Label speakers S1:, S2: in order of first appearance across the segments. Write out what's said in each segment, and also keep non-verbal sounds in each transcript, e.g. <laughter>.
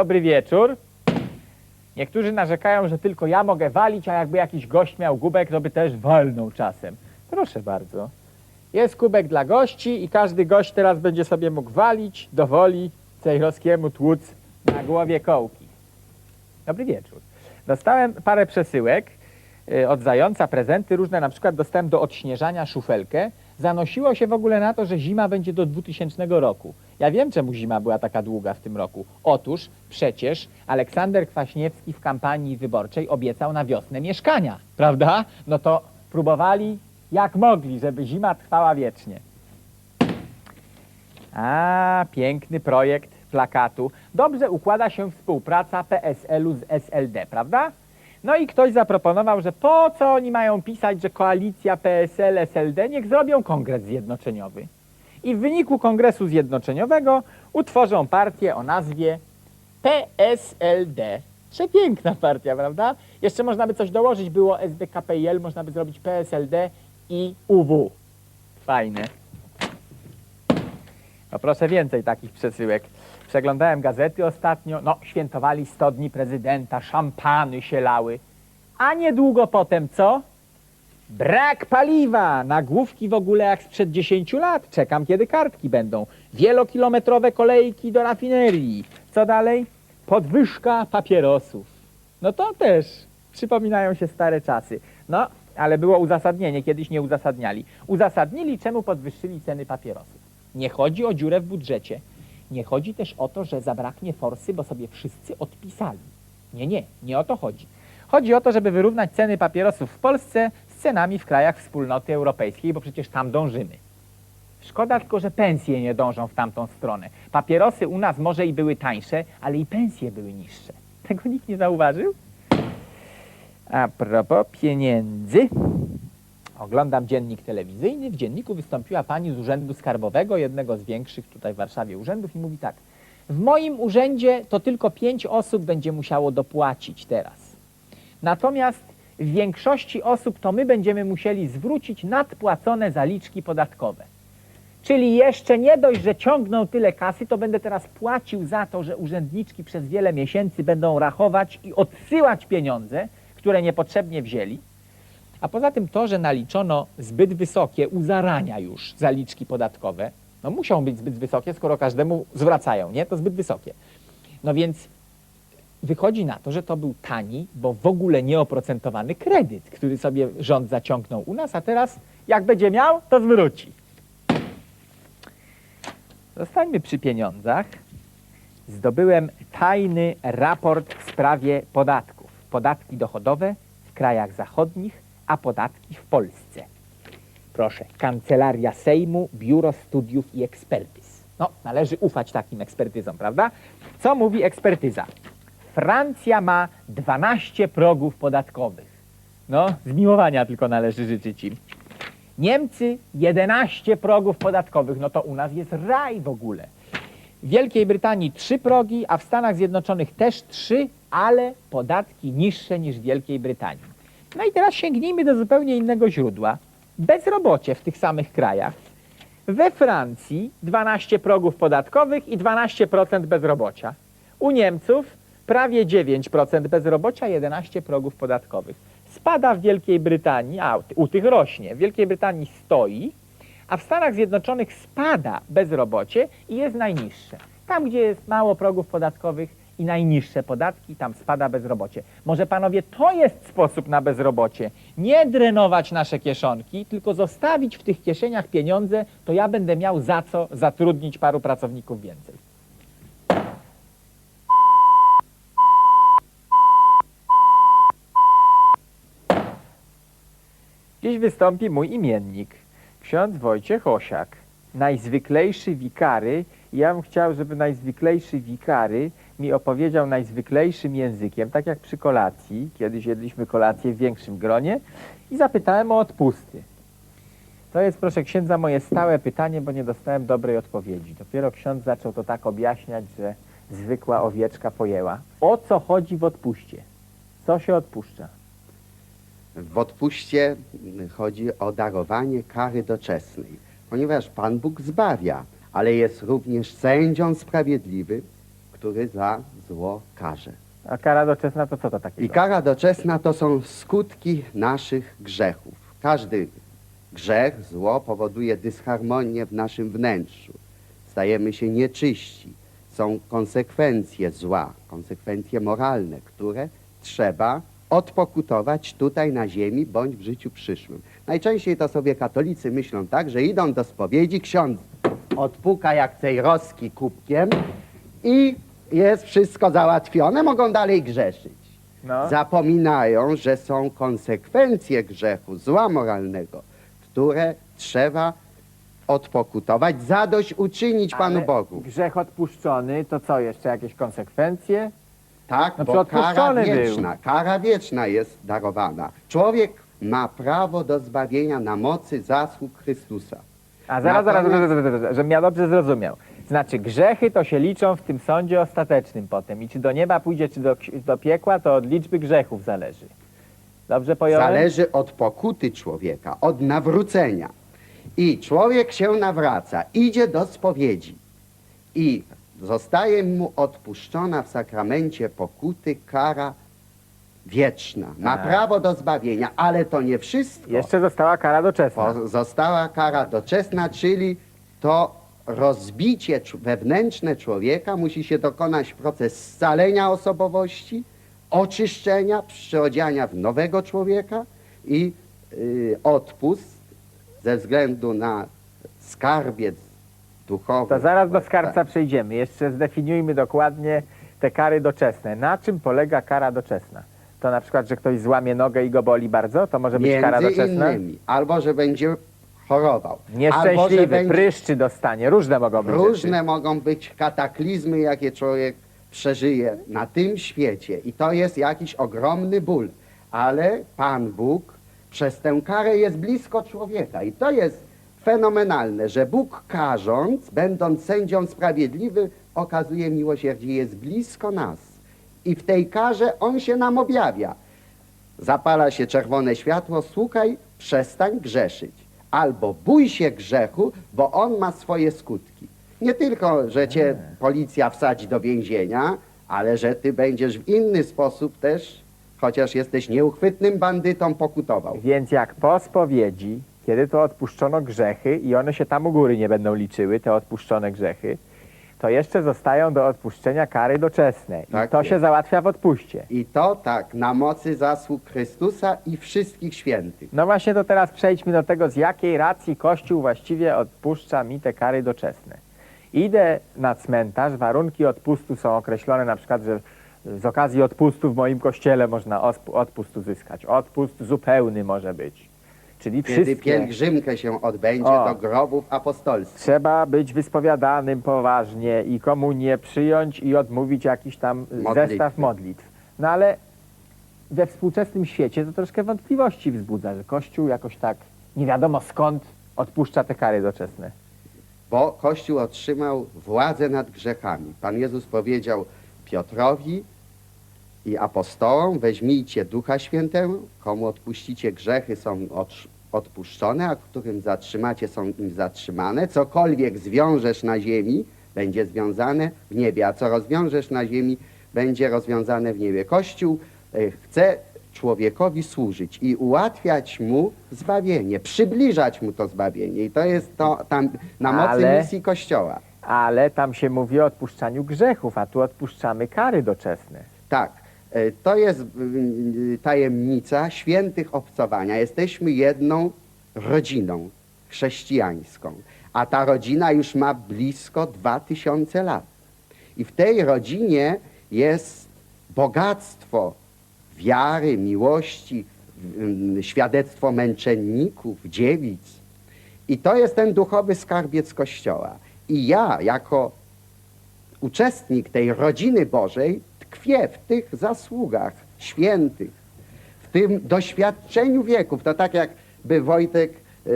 S1: Dobry wieczór. Niektórzy narzekają, że tylko ja mogę walić, a jakby jakiś gość miał kubek, to by też walnął czasem. Proszę bardzo. Jest kubek dla gości i każdy gość teraz będzie sobie mógł walić do woli Cejrowskiemu tłuc na głowie kołki. Dobry wieczór. Dostałem parę przesyłek y, od zająca, prezenty różne, na przykład dostałem do odśnieżania szufelkę. Zanosiło się w ogóle na to, że zima będzie do 2000 roku. Ja wiem, czemu zima była taka długa w tym roku. Otóż przecież Aleksander Kwaśniewski w kampanii wyborczej obiecał na wiosnę mieszkania, prawda? No to próbowali jak mogli, żeby zima trwała wiecznie. A, piękny projekt plakatu. Dobrze układa się współpraca PSL-u z SLD, prawda? No i ktoś zaproponował, że po co oni mają pisać, że koalicja PSL-SLD, niech zrobią kongres zjednoczeniowy. I w wyniku kongresu zjednoczeniowego utworzą partię o nazwie PSLD. Przepiękna partia, prawda? Jeszcze można by coś dołożyć, było SDKPIL, można by zrobić PSLD i UW. Fajne. No proszę więcej takich przesyłek. Przeglądałem gazety ostatnio, no świętowali 100 dni prezydenta, szampany się lały. A niedługo potem co? Brak paliwa! Nagłówki w ogóle jak sprzed 10 lat. Czekam kiedy kartki będą. Wielokilometrowe kolejki do rafinerii. Co dalej? Podwyżka papierosów. No to też przypominają się stare czasy. No, ale było uzasadnienie, kiedyś nie uzasadniali. Uzasadnili, czemu podwyższyli ceny papierosów. Nie chodzi o dziurę w budżecie. Nie chodzi też o to, że zabraknie forsy, bo sobie wszyscy odpisali. Nie, nie, nie o to chodzi. Chodzi o to, żeby wyrównać ceny papierosów w Polsce z cenami w krajach wspólnoty europejskiej, bo przecież tam dążymy. Szkoda tylko, że pensje nie dążą w tamtą stronę. Papierosy u nas może i były tańsze, ale i pensje były niższe. Tego nikt nie zauważył? A propos pieniędzy. Oglądam dziennik telewizyjny. W dzienniku wystąpiła pani z Urzędu Skarbowego, jednego z większych tutaj w Warszawie urzędów i mówi tak. W moim urzędzie to tylko pięć osób będzie musiało dopłacić teraz. Natomiast w większości osób to my będziemy musieli zwrócić nadpłacone zaliczki podatkowe. Czyli jeszcze nie dość, że ciągną tyle kasy, to będę teraz płacił za to, że urzędniczki przez wiele miesięcy będą rachować i odsyłać pieniądze, które niepotrzebnie wzięli. A poza tym to, że naliczono zbyt wysokie u zarania już zaliczki podatkowe, no muszą być zbyt wysokie, skoro każdemu zwracają, nie? To zbyt wysokie. No więc wychodzi na to, że to był tani, bo w ogóle nieoprocentowany kredyt, który sobie rząd zaciągnął u nas, a teraz jak będzie miał, to zwróci. Zostańmy przy pieniądzach. Zdobyłem tajny raport w sprawie podatków. Podatki dochodowe w krajach zachodnich, a podatki w Polsce. Proszę, Kancelaria Sejmu, Biuro Studiów i Ekspertyz. No, należy ufać takim ekspertyzom, prawda? Co mówi ekspertyza? Francja ma 12 progów podatkowych. No, zmiłowania tylko należy życzyć im. Niemcy 11 progów podatkowych, no to u nas jest raj w ogóle. W Wielkiej Brytanii 3 progi, a w Stanach Zjednoczonych też 3, ale podatki niższe niż w Wielkiej Brytanii. No i teraz sięgnijmy do zupełnie innego źródła. Bezrobocie w tych samych krajach. We Francji 12 progów podatkowych i 12% bezrobocia. U Niemców prawie 9% bezrobocia, 11 progów podatkowych. Spada w Wielkiej Brytanii, a u tych rośnie. W Wielkiej Brytanii stoi, a w Stanach Zjednoczonych spada bezrobocie i jest najniższe. Tam, gdzie jest mało progów podatkowych i najniższe podatki, tam spada bezrobocie. Może panowie, to jest sposób na bezrobocie. Nie drenować nasze kieszonki, tylko zostawić w tych kieszeniach pieniądze, to ja będę miał za co zatrudnić paru pracowników więcej. Dziś wystąpi mój imiennik, ksiądz Wojciech Osiak, najzwyklejszy wikary. Ja bym chciał, żeby najzwyklejszy wikary mi opowiedział najzwyklejszym językiem, tak jak przy kolacji. Kiedyś jedliśmy kolację w większym gronie i zapytałem o odpusty. To jest, proszę księdza, moje stałe pytanie, bo nie dostałem dobrej odpowiedzi. Dopiero ksiądz zaczął to tak objaśniać, że zwykła owieczka pojęła. O co chodzi w odpuście? Co się odpuszcza?
S2: W odpuście chodzi o darowanie kary doczesnej, ponieważ Pan Bóg zbawia, ale jest również sędzią sprawiedliwy, który za zło karze.
S1: A kara doczesna to co to takiego?
S2: I kara doczesna to są skutki naszych grzechów. Każdy grzech, zło powoduje dysharmonię w naszym wnętrzu. Stajemy się nieczyści. Są konsekwencje zła, konsekwencje moralne, które trzeba odpokutować tutaj na ziemi bądź w życiu przyszłym. Najczęściej to sobie katolicy myślą tak, że idą do spowiedzi, ksiądz odpuka jak cejrowski kubkiem i jest wszystko załatwione, mogą dalej grzeszyć.
S1: No.
S2: Zapominają, że są konsekwencje grzechu, zła moralnego, które trzeba odpokutować, zadość uczynić Panu
S1: Ale
S2: Bogu.
S1: Grzech odpuszczony, to co jeszcze? Jakieś konsekwencje?
S2: Tak,
S1: No
S2: bo kara
S1: odpuszczony był.
S2: wieczna, kara wieczna jest darowana. Człowiek ma prawo do zbawienia na mocy zasług Chrystusa.
S1: A zaraz, zaraz,
S2: Natomiast-
S1: zaraz, zaraz, zaraz, żebym ja dobrze zrozumiał. Znaczy, grzechy to się liczą w tym sądzie ostatecznym potem. I czy do nieba pójdzie, czy do, do piekła, to od liczby grzechów zależy. Dobrze pojąłem?
S2: Zależy od pokuty człowieka, od nawrócenia. I człowiek się nawraca, idzie do spowiedzi i zostaje mu odpuszczona w sakramencie pokuty kara wieczna. Ma
S1: A.
S2: prawo do zbawienia, ale to nie wszystko.
S1: Jeszcze została kara doczesna.
S2: Po- Została kara doczesna, czyli to rozbicie wewnętrzne człowieka musi się dokonać proces scalenia osobowości, oczyszczenia, przyodziania w nowego człowieka i y, odpust ze względu na skarbiec duchowy.
S1: To zaraz do
S2: Tak.
S1: skarbca przejdziemy. Jeszcze zdefiniujmy dokładnie te kary doczesne. Na czym polega kara doczesna? To na przykład, że ktoś złamie nogę i go boli bardzo? To może być kara
S2: Między
S1: doczesna?
S2: innymi, albo że będzie chorował,
S1: Nieszczęśliwy,
S2: będzie
S1: pryszczy dostanie. Różne mogą być
S2: Różne
S1: rzeczy.
S2: mogą być kataklizmy, jakie człowiek przeżyje na tym świecie i to jest jakiś ogromny ból. Ale Pan Bóg przez tę karę jest blisko człowieka i to jest fenomenalne, że Bóg karząc, będąc sędzią sprawiedliwy, okazuje miłosierdzie, jest blisko nas. I w tej karze On się nam objawia. Zapala się czerwone światło, słuchaj, przestań grzeszyć. Albo bój się grzechu, bo on ma swoje skutki. Nie tylko, że cię policja wsadzi do więzienia, ale że ty będziesz w inny sposób też, chociaż jesteś nieuchwytnym bandytą, pokutował.
S1: Więc jak po spowiedzi, kiedy to odpuszczono grzechy i one się tam u góry nie będą liczyły, te odpuszczone grzechy, to jeszcze zostają do odpuszczenia kary doczesne. I
S2: Tak
S1: to
S2: jest.
S1: się załatwia w odpuście.
S2: I to tak, na mocy zasług Chrystusa i wszystkich świętych.
S1: No właśnie to teraz przejdźmy do tego, z jakiej racji Kościół właściwie odpuszcza mi te kary doczesne. Idę na cmentarz, warunki odpustu są określone na przykład, że z okazji odpustu w moim kościele można osp- odpust uzyskać. Odpust zupełny może być. Czyli
S2: Kiedy
S1: wszystkie.
S2: pielgrzymkę się odbędzie
S1: O.
S2: do grobów apostolskich.
S1: Trzeba być wyspowiadanym poważnie i komunię przyjąć i odmówić jakiś tam
S2: Modlitwy.
S1: zestaw modlitw. No ale we współczesnym świecie to troszkę wątpliwości wzbudza, że Kościół jakoś tak nie wiadomo skąd odpuszcza te kary doczesne.
S2: bo Kościół otrzymał władzę nad grzechami. Pan Jezus powiedział Piotrowi i apostołom, weźmijcie Ducha Świętego, komu odpuścicie grzechy są odpuszczone, a którym zatrzymacie są im zatrzymane. Cokolwiek zwiążesz na ziemi, będzie związane w niebie, a co rozwiążesz na ziemi, będzie rozwiązane w niebie. Kościół e, chce człowiekowi służyć i ułatwiać mu zbawienie, przybliżać mu to zbawienie. I to jest to tam na mocy
S1: Ale-
S2: misji Kościoła.
S1: Ale tam się mówi o odpuszczaniu grzechów, a tu odpuszczamy kary doczesne.
S2: Tak, to jest tajemnica świętych obcowania. Jesteśmy jedną rodziną chrześcijańską, a ta rodzina już ma blisko dwa tysiące lat. I w tej rodzinie jest bogactwo wiary, miłości, świadectwo męczenników, dziewic. I to jest ten duchowy skarbiec Kościoła. I ja, jako uczestnik tej rodziny Bożej, tkwię w tych zasługach świętych, w tym doświadczeniu wieków. To tak jakby Wojtek yy,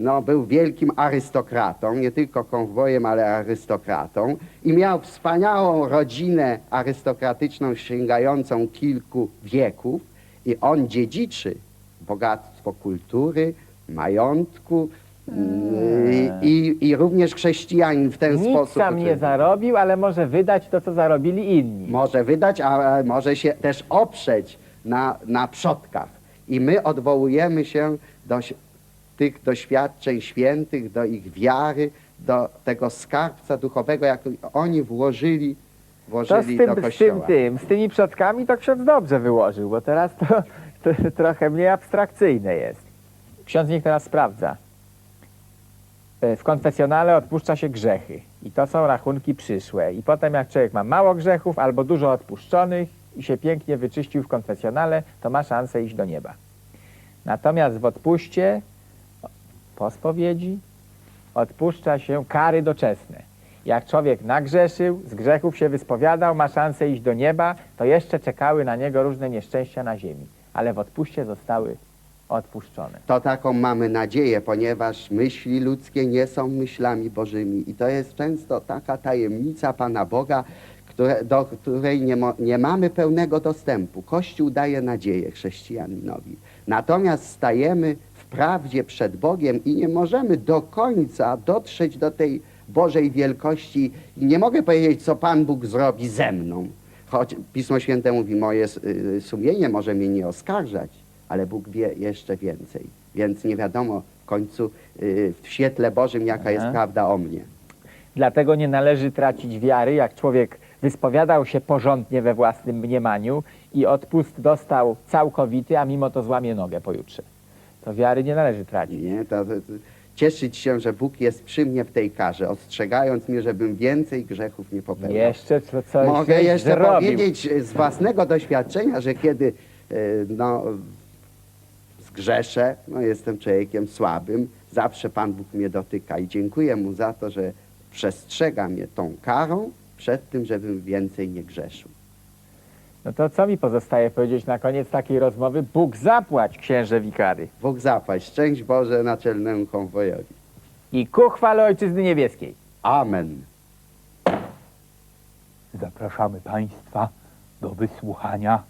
S2: no, był wielkim arystokratą, nie tylko konwojem, ale arystokratą i miał wspaniałą rodzinę arystokratyczną sięgającą kilku wieków i on dziedziczy bogactwo kultury, majątku i, i również chrześcijanin w ten
S1: Nic
S2: sposób.
S1: sam nie zarobił, ale może wydać to, co zarobili inni.
S2: Może wydać, a może się też oprzeć na, na przodkach. I my odwołujemy się do ś- tych doświadczeń świętych, do ich wiary, do tego skarbca duchowego, jak oni włożyli,
S1: To z
S2: włożyli
S1: tym,
S2: do
S1: z tym, tym, z tymi przodkami to ksiądz dobrze wyłożył, bo teraz to, <laughs> to trochę mniej abstrakcyjne jest. Ksiądz niech teraz sprawdza. E, W konfesjonale odpuszcza się grzechy i to są rachunki przyszłe. I potem jak człowiek ma mało grzechów albo dużo odpuszczonych i się pięknie wyczyścił w konfesjonale, to ma szansę iść do nieba. Natomiast w odpuście, po spowiedzi, odpuszcza się kary doczesne. Jak człowiek nagrzeszył, z grzechów się wyspowiadał, ma szansę iść do nieba, to jeszcze czekały na niego różne nieszczęścia na ziemi. Ale w odpuście zostały
S2: To taką mamy nadzieję, ponieważ myśli ludzkie nie są myślami bożymi. I to jest często taka tajemnica Pana Boga, które, do której nie, nie mamy pełnego dostępu. Kościół daje nadzieję chrześcijaninowi. Natomiast stajemy w prawdzie przed Bogiem i nie możemy do końca dotrzeć do tej Bożej wielkości. I nie mogę powiedzieć, co Pan Bóg zrobi ze mną. Choć Pismo Święte mówi, moje y, sumienie może mnie nie oskarżać, ale Bóg wie jeszcze więcej. Więc nie wiadomo w końcu y, w świetle Bożym, jaka jest
S1: Aha.
S2: prawda o mnie.
S1: Dlatego nie należy tracić wiary, jak człowiek wyspowiadał się porządnie we własnym mniemaniu i odpust dostał całkowity, a mimo to złamie nogę pojutrze. To wiary nie należy tracić.
S2: Nie? To, to, to, cieszyć się, że Bóg jest przy mnie w tej karze, ostrzegając mnie, żebym więcej grzechów nie popełniał.
S1: Jeszcze co, coś
S2: Mogę jeszcze
S1: zrobił.
S2: powiedzieć z własnego doświadczenia, że kiedy y, no, zgrzeszę, no, jestem człowiekiem słabym, zawsze Pan Bóg mnie dotyka i dziękuję Mu za to, że przestrzega mnie tą karą przed tym, żebym więcej nie grzeszył.
S1: No to co mi pozostaje powiedzieć na koniec takiej rozmowy? Bóg zapłać księże wikary.
S2: Bóg zapłać, szczęść Boże naczelnemu konwojowi.
S1: I ku chwale Ojczyzny Niebieskiej.
S2: Amen.
S3: Zapraszamy Państwa do wysłuchania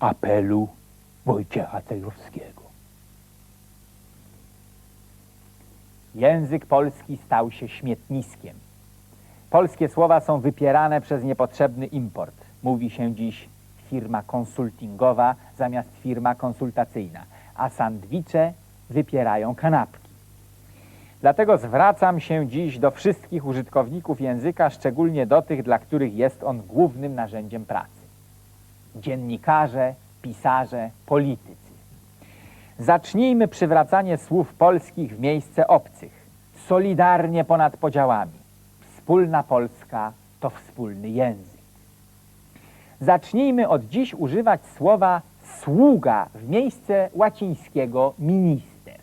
S3: apelu Wojciecha Cejrowskiego.
S1: Język polski stał się śmietniskiem. Polskie słowa są wypierane przez niepotrzebny import. Mówi się dziś firma konsultingowa zamiast firma konsultacyjna, a sandwicze wypierają kanapki. Dlatego zwracam się dziś do wszystkich użytkowników języka, szczególnie do tych, dla których jest on głównym narzędziem pracy. Dziennikarze, pisarze, politycy. Zacznijmy przywracanie słów polskich w miejsce obcych, solidarnie ponad podziałami. Wspólna Polska to wspólny język. Zacznijmy od dziś używać słowa sługa w miejsce łacińskiego minister.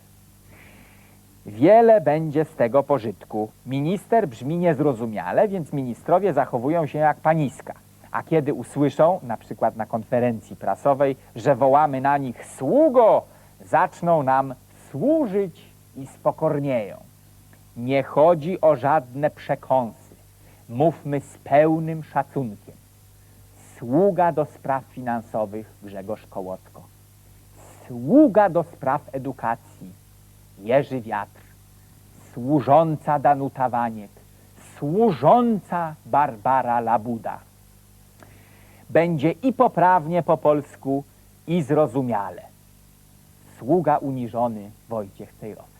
S1: Wiele będzie z tego pożytku. Minister brzmi niezrozumiale, więc ministrowie zachowują się jak paniska. A kiedy usłyszą, na przykład na konferencji prasowej, że wołamy na nich sługo, zaczną nam służyć i spokornieją. Nie chodzi o żadne przekąsy. Mówmy z pełnym szacunkiem. Sługa do spraw finansowych Grzegorz Kołotko. Sługa do spraw edukacji Jerzy Wiatr. Służąca Danuta Waniek. Służąca Barbara Labuda. Będzie i poprawnie po polsku, i zrozumiale. Sługa uniżony Wojciech Cejrowski.